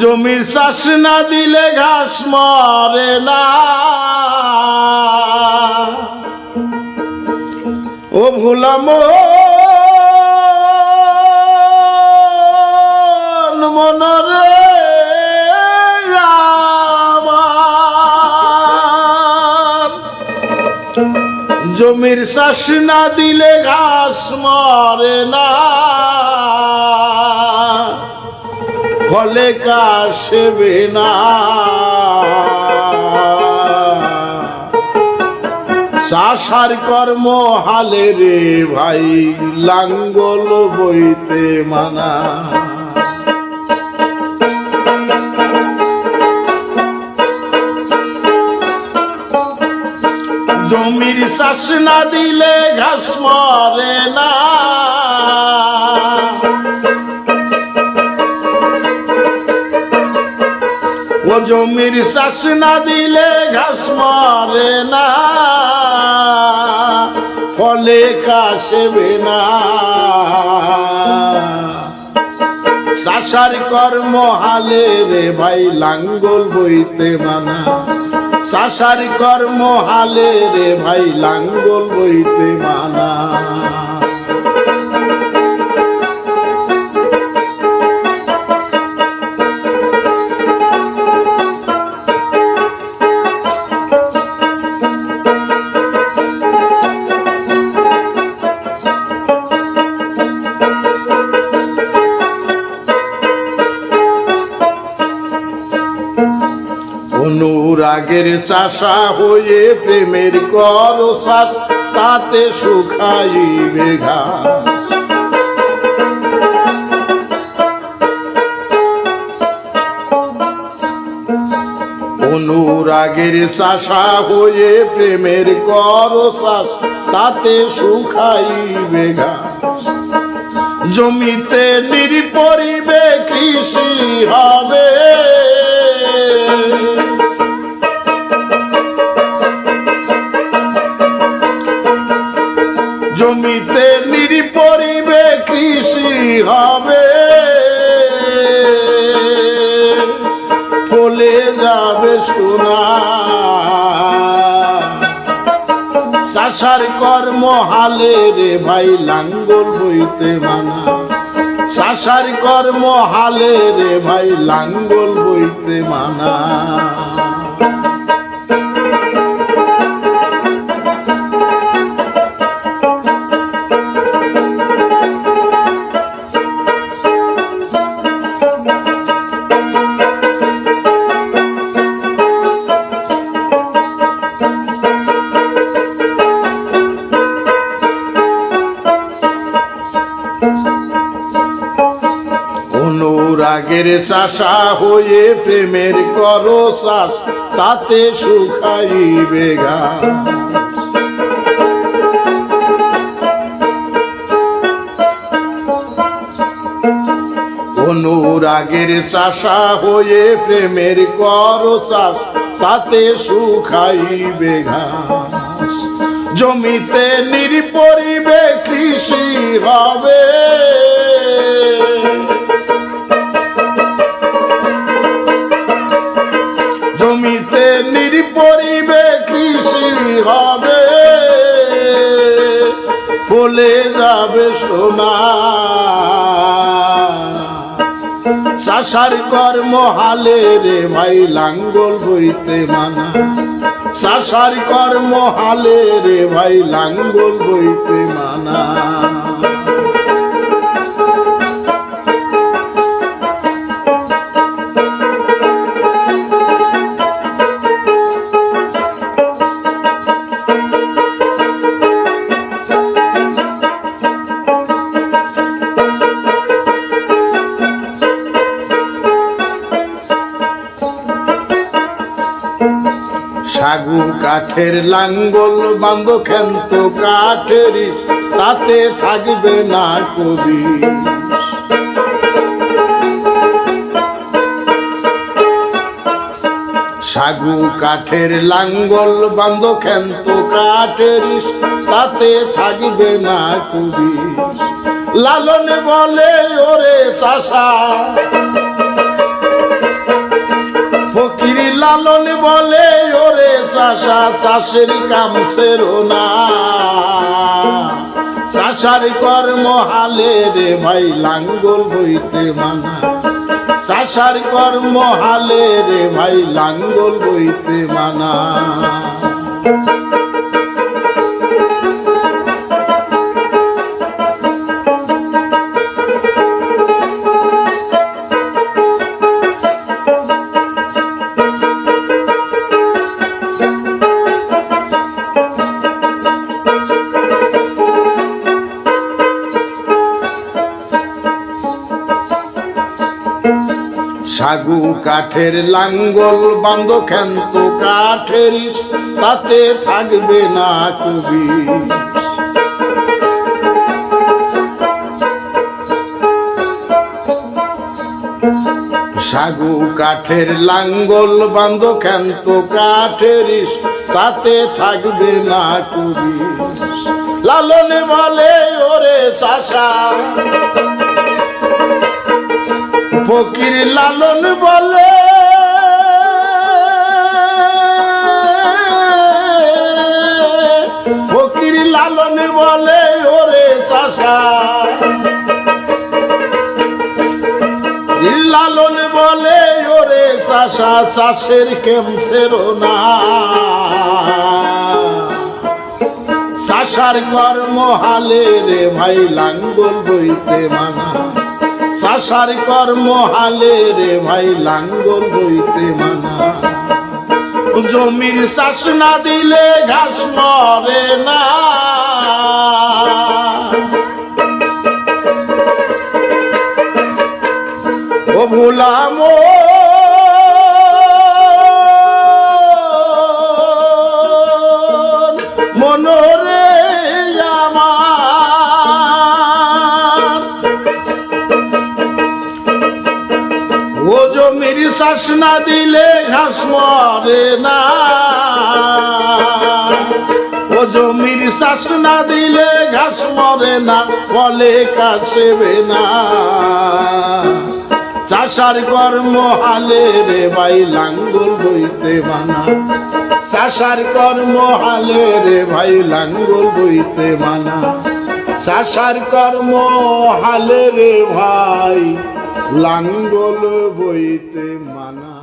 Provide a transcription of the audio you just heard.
জমির চাষ না দিলে ঘাস মরে না। ও ভুলাম মনরে জমির চাষ না দিলে ঘাস মরে না। ফলে কাশবে না। চাষার কর্ম হালে রে ভাই, লাঙ্গল বইতে মানা। জমির চাষ না দিলে ঘাস মরে না। জমির চাষ না দিলে ঘাস মরে না। ফলে কাশবে না। চাষার কর্ম হালে রে ভাই, লাঙ্গল বইতে মানা চাষার কর্ম হালে রে ভাই, লাঙ্গল বইতে মানা অনুরাগের চাষা হয়ে প্রেমের কর শ্বাস তাতে শুকাইবে ঘাস অনুরাগের চাষা হয়ে প্রেমের কর শ্বাস তাতে শুকাইবে ঘাস জমিতে নির্পরিবে কৃষি হবে। চাষার কর্ম হালে রে ভাই লাঙ্গল হইতে মানা। চাষার কর্ম হালে রে ভাই লাঙ্গল হইতে মানা। অনুরাগের চাষা হয়ে প্রেমের করো তাতে শুকাইবে গা। অনুরাগের চাষা হয়ে প্রেমের করো তাতে শুকাইবে ঘাস জমিতে নির্পরিবে কৃষি হবে। ফলে যাবে সোনা। চাষার কর্ম হালে রে ভাই, লাঙ্গল বইতে মানা। চাষার কর্ম হালে রে ভাই, লাঙ্গল বইতে মানা। সাগু কাঠের লাঙ্গল বান্ধ খেন্ত কাঠের তাতে থাকবে না কবি। সাগু কাঠের লাঙ্গল বান্ধ খেন্ত কাঠের তাতে থাকবে না কবি। লালনে বলে ওরে চাষা। ফকির লালন বলে চাষা চাষের কাম সেরো না। চাষার কর্ম হালে রে ভাই লাঙ্গল বইতে মানা। চাষার কর্ম হালে রে ভাই লাঙ্গল বইতে মানা। সাগু কাঠের লাঙ্গল বান্ধ ক্ষান্ত কাঠের তাতে থাকবে না কবি। সাগু কাঠের লাঙ্গল বান্ধ ক্ষান্ত কাঠের তাতে থাকবে না কবি। লালন বলে ওরে চাষা। ফকির লালন বলে। ফকির লালন বলে, ওরে চাষা। লালন বলে, ওরে চাষা, চাষের কেমছের না। চাষার কর্ম হালে রে ভাই, লাঙ্গল বইতে মানা। চাষার কর্ম হালে রে ভাই লাঙ্গল বইতে মানা। জমির চাষ না দিলে ঘাস মরে না। শ্বাস না দিলে ঘাস মরে না। ও জমির শ্বাস না দিলে ঘাস মরে না ফলে কাশবে না। চাষার কর্ম হালে রে ভাই লাঙ্গল বইতে মানা চাষার কর্ম হালে রে ভাই লাঙ্গল বইতে মানা চাষার কর্ম হালে রে ভাই লাঙ্গল বইতে মানা